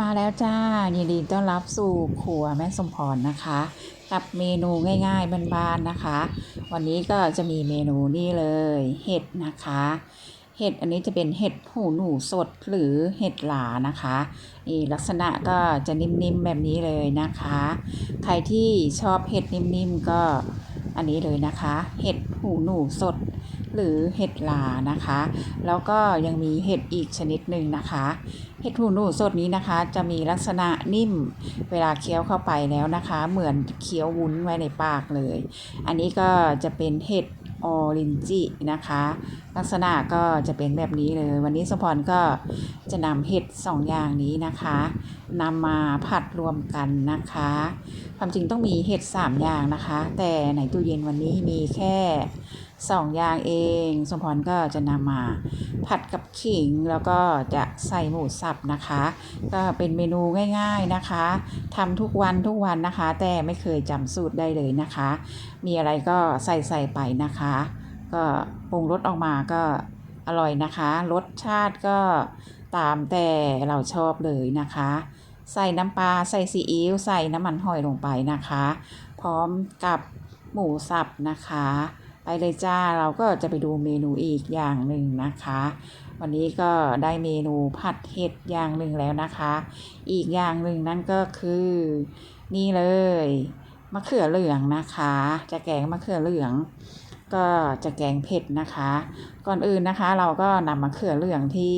มาแล้วจ้ายินดีต้อนรับสู่ครัวแม่สมพรนะคะ กับเมนูง่ายๆบ้านๆนะคะ วันนี้ก็จะมีเมนูนี่เลยเห็ดนะคะ เห็ดอันนี้จะเป็นเห็ดหูหนูสดหรือเห็ดหลานะคะนี่ลักษณะก็จะนิ่มๆแบบนี้เลยนะคะ ใครที่ชอบเห็ดนิ่มๆก็อันนี้เลยนะคะ เห็ดหูหนูสด หรือเห็ดลานะคะ แล้วก็ยังมีเห็ดอีกชนิดหนึ่งนะคะ เห็ดหูหนูสดนี้นะคะ จะมีลักษณะนิ่มเวลาเคี้ยวเข้าไปแล้วนะคะ เหมือนเคี้ยววุ้นไว้ในปากเลย อันนี้ก็จะเป็นเห็ดออรินจินะคะ ลักษณะก็จะเป็นแบบนี้เลย วันนี้สมพรก็จะนำเห็ดสองอย่างนี้นะคะนำมาผัดรวมกันนะคะ ความจริงต้องมีเห็ดสามอย่างนะคะ แต่ในตู้เย็นวันนี้มีแค่สองอย่างเอง สมพรก็จะนำมาผัดกับขิงแล้วก็จะใส่หมูสับนะคะ ก็เป็นเมนูง่ายๆนะคะทำทุกวันทุกวันนะคะ แต่ไม่เคยจำสูตรได้เลยนะคะ มีอะไรก็ใส่ใส่ไปนะคะ ก็ปรุงรสออกมาก็อร่อยนะคะ รสชาติก็ตามแต่เราชอบเลยนะคะ ใส่น้ำปลาใส่ซีอิ๊วใส่น้ำมันหอยลงไปนะคะ พร้อมกับหมูสับนะคะ ไปเลยจ้าเราก็จะไปดูเมนูอีกอย่างหนึ่งนะคะ วันนี้ก็ได้เมนูผัดเห็ดอย่างหนึ่งแล้วนะคะ อีกอย่างหนึ่งนั่นก็คือนี่เลยมะเขือเหลืองนะคะ จะแกงมะเขือเหลือง ก็จะแกงเผ็ดนะคะ ก่อนอื่นนะคะ เราก็นำมะเขือเหลืองที่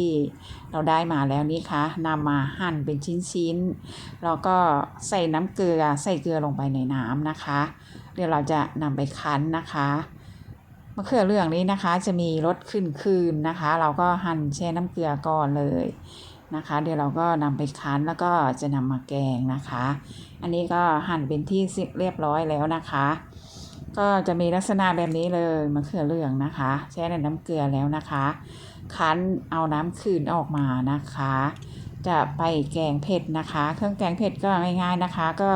เราได้มาแล้วนี้ค่ะนำมาหั่นเป็นชิ้นๆแล้วก็ใส่น้ำเกลือใส่เกลือลงไปในน้ำนะคะ เดี๋ยวเราจะนำไปคั้นนะคะมะเขือเหลืองนี้นะคะ จะมีรสขึ้นคืนนะคะ เราก็หั่นแช่น้ำเกลือก่อนเลยนะคะ เดี๋ยวเราก็นำไปคั้นแล้วก็จะนำมาแกงนะคะ อันนี้ก็หั่นเป็นที่เรียบร้อยแล้วนะคะ ก็จะมีลักษณะแบบนี้เลยมะเขือเหลืองนะคะ แช่ในน้ำเกลือแล้วนะคะ คั้นเอาน้ำคืนออกมานะคะ จะไปแกงเผ็ดนะคะ เครื่องแกงเผ็ดก็ง่ายๆนะคะ ก็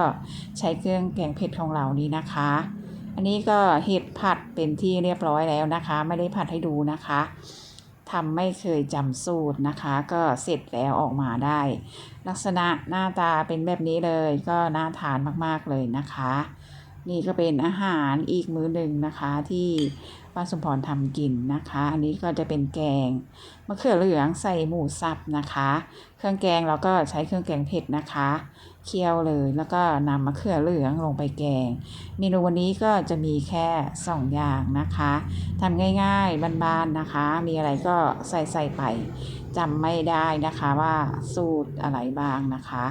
ใช้เครื่องแกงเผ็ดของเรานี้นะคะ อันนี้ก็เห็ดผัดเป็นที่เรียบร้อยแล้วนะคะ ไม่ได้ผัดให้ดูนะคะทำไม่เคยจำสูตรนะคะ ก็เสร็จแล้วออกมาได้ ลักษณะหน้าตาเป็นแบบนี้เลย ก็น่าทานมากๆเลยนะคะ นี่ก็เป็นอาหารอีกมื้อหนึ่งนะคะ ที่ป้าสมพรทำกินนะคะ อันนี้ก็จะเป็นแกงมะเขือเหลืองใส่หมูสับนะคะ เครื่องแกงเราก็ใช้เครื่องแกงเผ็ดนะคะเคี่ยวเลยแล้วก็นำมะเขือเหลืองลงไปแกง เมนูวันนี้ก็จะมีแค่สองอย่างนะคะทำง่ายๆบ้านๆนะคะ มีอะไรก็ใส่ใส่ไปจำไม่ได้นะคะว่าสูตรอะไรบ้างนะคะ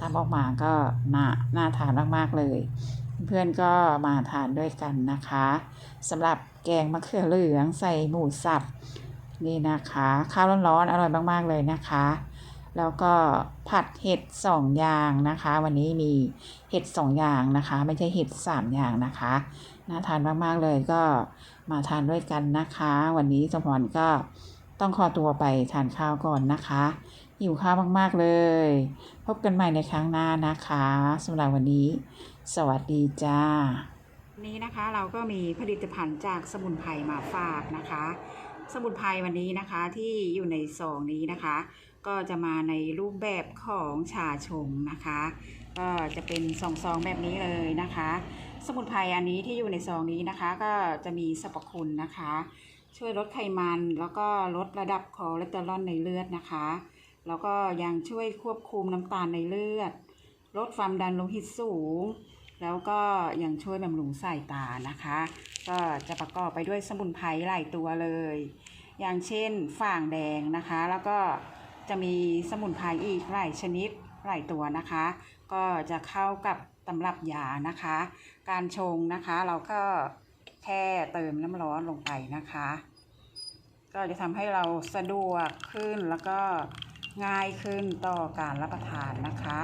ทำออกมาก็น่าน่าทานมากๆเลย เพื่อนก็มาทานด้วยกันนะคะสำหรับแกงมะเขือเหลืองใส่หมูสับนี่นะคะ ข้าวร้อนๆอร่อยมากๆเลยนะคะ แล้วก็ผัดเห็ดสองอย่างนะคะ วันนี้มีเห็ดสองอย่างนะคะ ไม่ใช่เห็ดสามอย่างนะคะน่าทานมากๆเลยก็มาทานด้วยกันนะคะ วันนี้สมพรก็ต้องขอตัวไปทานข้าวก่อนนะคะ หิวข้าวมาก ๆ เลย พบกันใหม่ในครั้งหน้านะคะสำหรับวันนี้ สวัสดีจ้า นี้นะคะเราก็มีผลิตภัณฑ์จากสมุนไพรมาฝากนะคะ สมุนไพรวันนี้นะคะที่อยู่ในซองนี้นะคะ ก็จะมาในรูปแบบของชาชงนะคะ ก็จะเป็นซองซองแบบนี้เลยนะคะ สมุนไพรอันนี้ที่อยู่ในซองนี้นะคะ ก็จะมีสรรพคุณนะคะ ช่วยลดไขมันแล้วก็ลดระดับคอเลสเตอรอลในเลือดนะคะ แล้วก็ยังช่วยควบคุมน้ำตาลในเลือด ลดความดันโลหิตสูง แล้วก็ยังช่วยบำรุงสายตานะคะ ก็จะประกอบไปด้วยสมุนไพรหลายตัวเลย อย่างเช่นฝ่างแดงนะคะ แล้วก็จะมีสมุนไพรอีกหลายชนิดหลายตัวนะคะ ก็จะเข้ากับตำรับยานะคะ การชงนะคะ เราก็แค่เติมน้ำร้อนลงไปนะคะ ก็จะทำให้เราสะดวกขึ้นแล้วก็ ง่ายขึ้นต่อการรับประทานนะคะ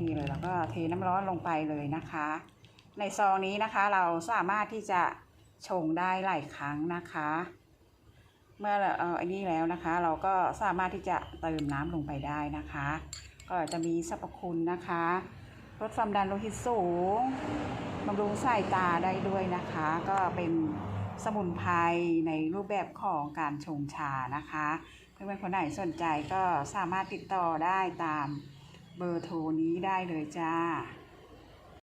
นี่เลยแล้วก็เทน้ำร้อนลงไปเลยนะคะ ในซองนี้นะคะเราสามารถที่จะชงได้หลายครั้งนะคะ เมื่อเอ่ออันนี้แล้วนะคะ เราก็สามารถที่จะเติมน้ำลงไปได้นะคะ ก็จะมีสรรพคุณนะคะลดความดันโลหิตสูงบำรุงสายตาได้ด้วยนะคะ ก็เป็นสมุนไพรในรูปแบบของการชงชานะคะ เพื่อนๆคนไหนสนใจก็สามารถติดต่อได้ตามเบอร์โทรนี้ได้เลยจ้า